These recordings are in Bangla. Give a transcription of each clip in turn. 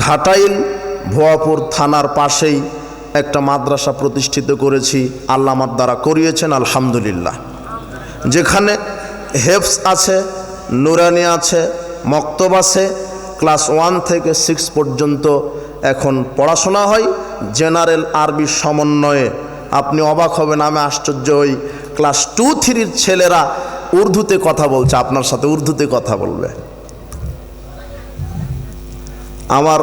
ঘাটাইল ভুয়াপুর থানার পাশেই একটা মাদ্রাসা প্রতিষ্ঠিত করেছি আল্লাহ আমার দ্বারা করিয়েছেন, আলহামদুলিল্লাহ। যেখানে হেফস আছে, নুরানি আছে, মক্তব আছে, ক্লাস ওয়ান থেকে সিক্স পর্যন্ত এখন পড়াশোনা হয়। জেনারেল আরবি সমন্বয়ে। আপনি অবাক হবেন, আমি আশ্চর্য হই। ক্লাস টু থ্রির ছেলেরা উর্দুতে কথা বলছে, আপনার সাথে উর্দুতে কথা বলবে। আমার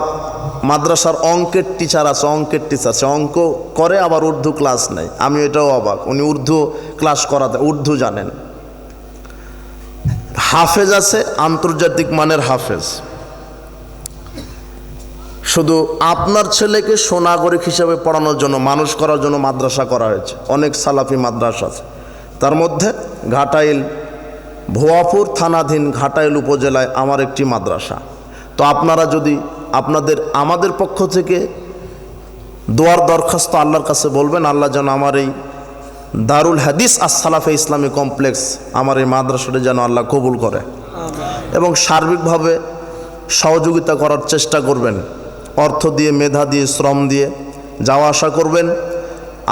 মাদ্রাসার অঙ্কের টিচার আছে, অঙ্কের টিচার আছে। অঙ্ক করে আবার উর্দু ক্লাস নেয়। আমি এটাও অবাক। উনি উর্দু ক্লাস করাতে উর্দু জানেন। হাফেজ আছে, আন্তর্জাতিক মানের হাফেজ। শুধু আপনার ছেলেকে সোনাগরিক হিসেবে পড়ানোর জন্য, মানুষ করার জন্য মাদ্রাসা করা হয়েছে। অনেক সালাফি মাদ্রাসা আছে। তার মধ্যে ঘাটাইল, ভুয়াপুর থানাধীন ঘাটাইল উপজেলায় আমার একটি মাদ্রাসা। তো আপনারা যদি আপনাদের, আমাদের পক্ষ থেকে দোয়ার দরখাস্ত আল্লাহর কাছে বলবেন, আল্লাহ যেন আমার এই দারুল হাদিস আসসালাফে ইসলামী কমপ্লেক্স আমার এই মাদ্রাসাটি যেন আল্লাহ কবুল করে এবং সার্বিকভাবে সহযোগিতা করার চেষ্টা করবেন। অর্থ দিয়ে, মেধা দিয়ে, শ্রম দিয়ে যাওয়া আসা করবেন।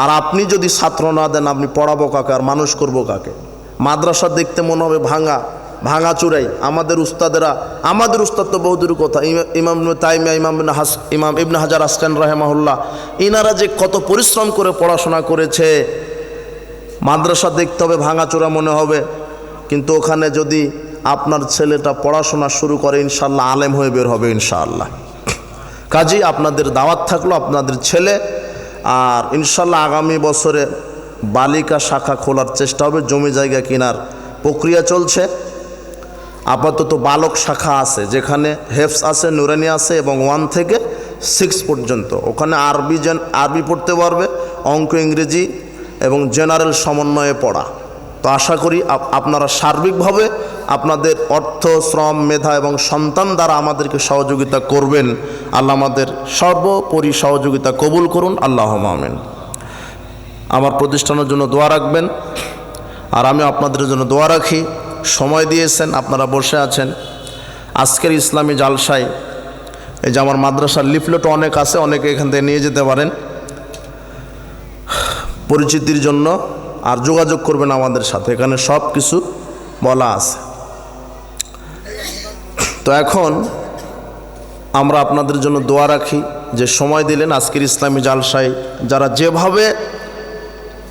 আর আপনি যদি ছাত্র না দেন, আপনি পড়াবো কাকে আর মানুষ করব কাকে? মাদ্রাসা দেখতে মনে হবে ভাঙা। ভাঙা চূড়াই আমাদের উস্তাদেরা, আমাদের উস্তাদ তো বহুদূর কথা। ইমা- ইমাম তাইমিয়া, ইমাম হাস ইমাম ইবনে হাজার আসকান রাহেমাহুল্লাহ। ইনারা যে কত পরিশ্রম করে পড়াশোনা করেছে, মাদ্রাসা দেখতে হবে, ভাঙাচোরা মনে হবে। কিন্তু ওখানে যদি আপনার ছেলেটা পড়াশোনা শুরু করে ইনশাল্লাহ আলেম হয়ে বের হবে, ইনশাআল্লাহ। কাজী, আপনাদের দাওয়াত থাকল আপনাদের ছেলে, আর ইনশাল্লাহ আগামী বছরে বালিকা শাখা খোলার চেষ্টা হবে, জমি জায়গা কেনার প্রক্রিয়া চলছে। আপাতত বালক শাখা আছে, যেখানে হেফস আছে, নুরানি আছে এবং ওয়ান থেকে সিক্স পর্যন্ত। ওখানে আরবি জেন আরবি পড়তে পারবে, অঙ্ক, ইংরেজি এবং জেনারেল সমন্বয়ে পড়া। তো আশা করি আপ- আপনারা সার্বিকভাবে আপনাদের অর্থ, শ্রম, মেধা এবং সন্তান দ্বারা আমাদেরকে সহযোগিতা করবেন। আল্লাহ আমাদের সর্বোপরি সহযোগিতা কবুল করুন। আল্লাহ আমিন। আমার প্রতিষ্ঠানের জন্য দোয়া রাখবেন। আর আমি আপনাদের জন্য দোয়া রাখি। সময় দিয়েছেন, আপনারা বসে আছেন। আজকের ইসলামী জালসায়, এই যে আমার মাদ্রাসার লিফলেট অনেক আছে, অনেকে এখান থেকে নিয়ে যেতে পারেন। পরিচিতির জন্য আর যোগাযোগ করবেন আমাদের সাথে, এখানে সব কিছু বলা আছে। তো এখন আমরা আপনাদের জন্য দোয়া রাখি, যে সময় দিলেন আজকের ইসলামী জালসায়, যারা যেভাবে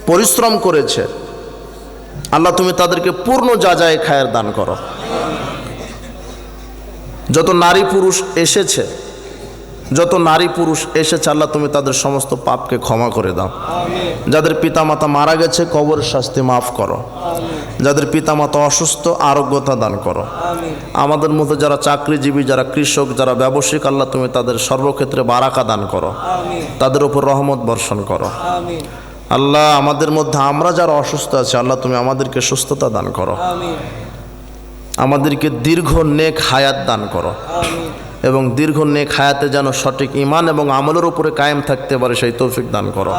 পরিশ্রম করেছে আল্লাহ তুমি তাদেরকে পূর্ণ যা যায় খায়ের দান করো। যত নারী পুরুষ এসেছে যত নারী পুরুষ এসেছে আল্লাহ তুমি তাদের সমস্ত পাপকে ক্ষমা করে দাও। যাদের পিতামাতা মারা গেছে কবর শাস্তি মাফ করো। যাদের পিতামাতা অসুস্থ আরোগ্যতা দান করো। আমাদের মধ্যে যারা চাকরিজীবী যারা কৃষক যারা ব্যবসায়িক আল্লাহ তুমি তাদের সর্বক্ষেত্রে বারাকা দান করো। তাদের উপর রহমত বর্ষণ করো। আল্লাহ আমাদের মধ্যে আমরা যারা অসুস্থ আছি আল্লাহ তুমি আমাদেরকে সুস্থতা দান করো। আমাদেরকে দীর্ঘ নেক হায়াত দান করো। এবং দীর্ঘ নেক হায়াতে যেন সঠিক ইমান এবং আমলের উপরে কায়েম থাকতে পারে সেই তৌফিক দান করো।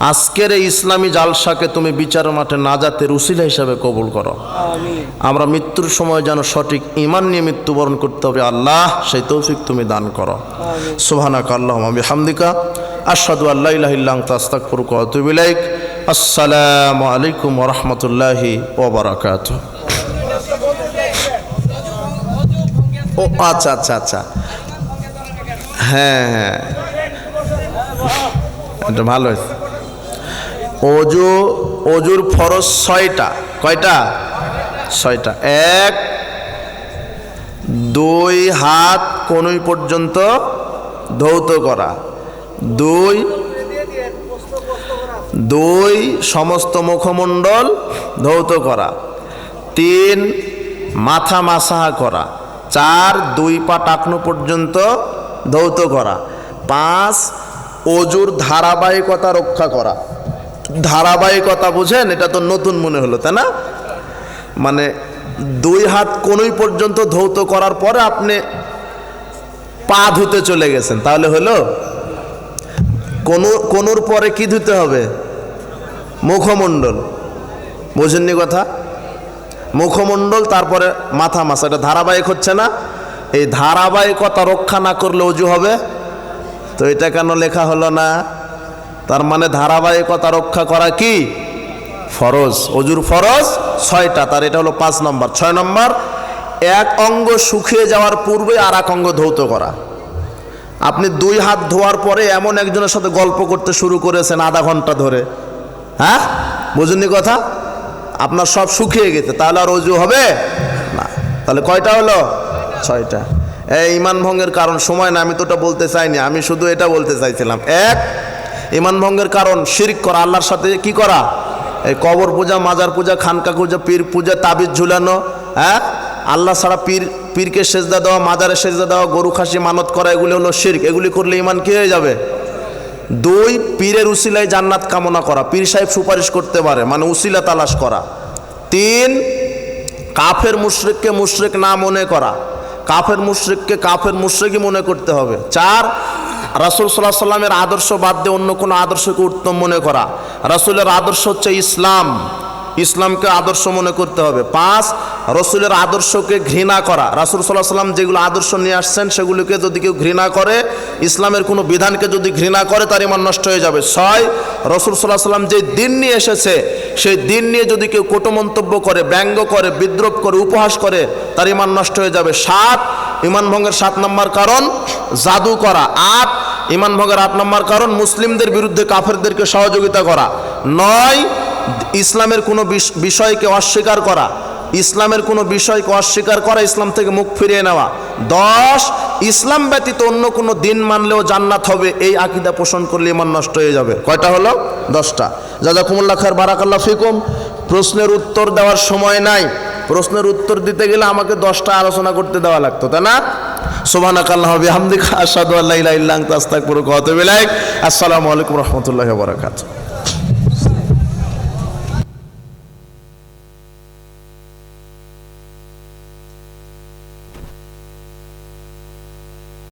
আজকের এই ইসলামী জালসাকে তুমি বিচার মাঠে নাজাতের উসিলা হিসাবে কবুল করো। আমরা মৃত্যুর সময় যেন সঠিক ইমান নিয়ে মৃত্যুবরণ করতে হবে আল্লাহ সেই তৌফিক তুমি দান করো। সুবহানাক আল্লাহুম্মা আমি হামদিকা আশহাদু আল্লা ইলাহা ইল্লা আনতা আস্তাগফিরুকা ওয়া আতুবু ইলাইক। আসসালামু আলাইকুম রহমতুল্লাহি ওয়া ও আচ্ছা আচ্ছা আচ্ছা। হ্যাঁ হ্যাঁ। এটা ভালো হয়েছে। অজু, অজুর ফরজ ছয়টা। কয়টা? ছয়টা। এক, দুই হাত কনুই পর্যন্ত ধৌত করা। দুই দুই সমস্ত মুখমণ্ডল ধৌত করা। তিন, মাথা মাসাহা করা। চার, দুই পা টাকনো পর্যন্ত ধৌত করা। পাঁচ, অজুর ধারাবাহিকতা রক্ষা করা। ধারাবাহিকতা বুঝেন, এটা তো নতুন মনে হলো, তাই না? মানে দুই হাত কোনোই পর্যন্ত ধৌত করার পরে আপনি পা ধুতে চলে গেছেন, তাহলে হলো? কোনো কোনোর পরে কি ধুতে হবে? মুখমণ্ডল। বোঝেননি কথা? মুখমণ্ডল, তারপরে মাথা মাসা, এটা ধারাবাহিক হচ্ছে না? এই ধারাবাহিকতা রক্ষা না করলে অজু হবে? তো এটা কেন লেখা হলো না? তার মানে ধারাবাহিকতা রক্ষা করা কি? ফরজ। অজুর ফরজ ছয়টা, তার এটা হলো পাঁচ নম্বর। ছয় নম্বর, এক অঙ্গ শুকিয়ে যাওয়ার পূর্বে আর এক অঙ্গ ধৌত করা। আপনি দুই হাত ধোয়ার পরে এমন একজনের সাথে গল্প করতে শুরু করেছেন আধা ঘণ্টা ধরে। হ্যাঁ? বুঝুননি কথা? আপনার সব শুকিয়ে গেছে, তাহলে আর অজু হবে? না। তাহলে কয়টা হলো? ছয়টা। এই ইমান ভঙ্গের কারণ, সময় না আমি তো ওটা বলতে চাইনি, আমি শুধু এটা বলতে চাইছিলাম। এক ইমান ভঙ্গের কারণ, শিরিক করা, আল্লাহর সাথে কি করা? এই কবর পূজা, মাজার পূজা, খানকা পূজা, পীর পূজা, তাবিজ ঝুলানো হ্যাঁ? আল্লাহ ছাড়া পীর, পীরকে সেজদা দেওয়া, মাজারে সেজদা দেওয়া, গরু খাসি, মানত করা, এগুলি হলো শির্ক। এগুলি করলে ইমান কি হয়ে যাবে? দুই, পীরের উসিলায় জান্নাত কামনা করা। পীর সাহেব সুপারিশ করতে পারে মানে উসিলা তালাশ করা। তিন, কাফের মুশরিককে মুশরিক না মনে করা। কাফের মুশরিককে কাফের মুশরিকই মনে করতে হবে। চার রাসুল সাল্লাহ সাল্লামের আদর্শ বাদ দিয়ে অন্য কোনো আদর্শকে উত্তম মনে করা। রাসুলের আদর্শ হচ্ছে ইসলাম। ইসলামকে আদর্শ মনে করতে হবে। পাঁচ, রসুলের আদর্শকে ঘৃণা করা। রাসুল সাল্লাহ সাল্লাম যেগুলো আদর্শ নিয়ে আসছেন, সেগুলোকে যদি কেউ ঘৃণা করে, ইসলামের কোনো বিধানকে যদি ঘৃণা করে, তার ইমান নষ্ট হয়ে যাবে। ছয়, রসুল সাল্লাহ সাল্লাম যে দিন নিয়ে এসেছে, সেই দিন নিয়ে যদি কেউ কটু মন্তব্য করে, ব্যঙ্গ করে, বিদ্রোপ করে, উপহাস করে, তার ইমান নষ্ট হয়ে যাবে। সাত ইমান ভঙ্গের সাত নম্বর কারণ, জাদু করা। আট ইমান ভঙ্গের আট নম্বর কারণ মুসলিমদের বিরুদ্ধে কাফেরদেরকে সহযোগিতা করা। নয়, ইসলামের কোনো বিষ- বিষয়কে অস্বীকার করা। ইসলামের কোনো বিষয়কে অস্বীকার করা, ইসলাম থেকে মুখ ফিরিয়ে নেওয়া। দশ, ইসলাম ব্যতীত অন্য কোনো দিন মানলেও জান্নাত হবে, এই আকিদা পোষণ করলে ইমান নষ্ট হয়ে যাবে। কয়টা হলো? দশটা। জাজাকুমুল্লাহ খার বারাকাল্লাহ ফিকুম। প্রশ্নের উত্তর দেওয়ার সময় নাই। প্রশ্নের উত্তর দিতে গেলে আমাকে দশটা আলোচনা করতে দেওয়া লাগতো, তাই না? সোবানাক আল্লাহ আসসালামু আলাইকুম রহমতুল্লাহ বারাকাতুহু।